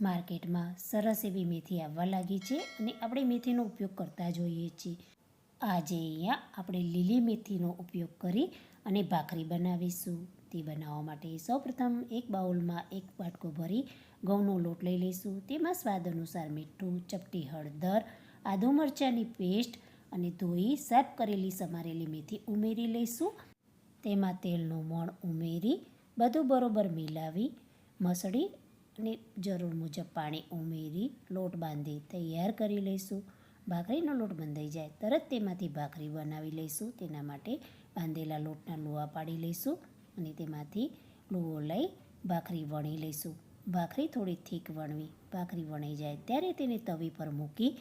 માર્કેટમાં સરસ એવી મેથી આવવા લાગી છે અને આપણે મેથીનો ઉપયોગ કરતા જોઈએ છીએ. આજે અહીંયા આપણે લીલી મેથીનો ઉપયોગ કરી અને ભાખરી બનાવીશું. તે બનાવવા માટે સૌપ્રથમ એક બાઉલમાં એક વાટકો ભરી ઘઉંનો લોટ લઈ લઈશું. તેમાં સ્વાદ અનુસાર મીઠું, ચપટી હળદર, આદુ મરચાંની પેસ્ટ અને ધોઈ સાફ કરેલી સમારેલી મેથી ઉમેરી લઈશું. તેમાં તેલનું મણ ઉમેરી, બધું બરોબર મિલાવી, મસળી અને જરૂર મુજબ પાણી ઉમેરી, લોટ બાંધી તૈયાર કરી લઈશું. ભાખરીનો લોટ બંધાઈ જાય તરત તેમાંથી ભાખરી બનાવી લઈશું. તેના માટે બાંધેલા લોટના લોહા પાડી લઈશું અને તેમાંથી લોહો લઈ ભાખરી વણી લઈશું. ભાખરી થોડી થીક વણવી, ભાખરી વણાઈ જાય ત્યારે તેને તવી પર મૂકી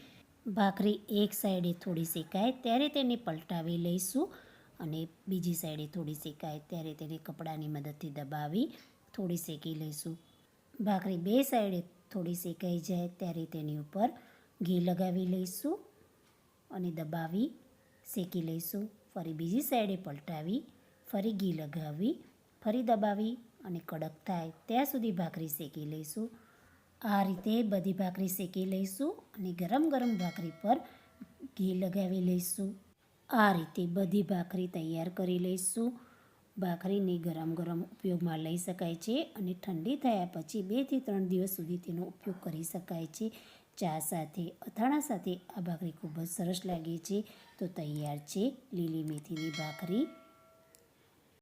ભાખરી એક સાઈડે થોડી શેકાય ત્યારે તેને પલટાવી લઈશું અને બીજી સાઈડે થોડી શેકાય ત્યારે તેને કપડાની મદદથી દબાવી થોડી શેકી લઈશું. ભાખરી બે સાઈડે થોડી શેકાઈ જાય ત્યારે તેની ઉપર ઘી લગાવી લઈશું અને દબાવી શેકી લઈશું. ફરી બીજી સાઈડે પલટાવી, ફરી ઘી લગાવી, ફરી દબાવી અને કડક થાય ત્યાં સુધી ભાખરી શેકી લઈશું. આ રીતે બધી ભાખરી શેકી લઈશું અને ગરમ ગરમ ભાખરી પર ઘી લગાવી લઈશું. આ રીતે બધી ભાખરી તૈયાર કરી લઈશું. ભાખરીને ગરમ ગરમ ઉપયોગમાં લઈ શકાય છે અને ઠંડી થયા પછી બેથી ત્રણ દિવસ સુધી તેનો ઉપયોગ કરી શકાય છે. ચા સાથે, અથાણા સાથે આ ભાખરી ખૂબ જ સરસ લાગે છે. તો તૈયાર છે લીલી મેથીની ભાખરી.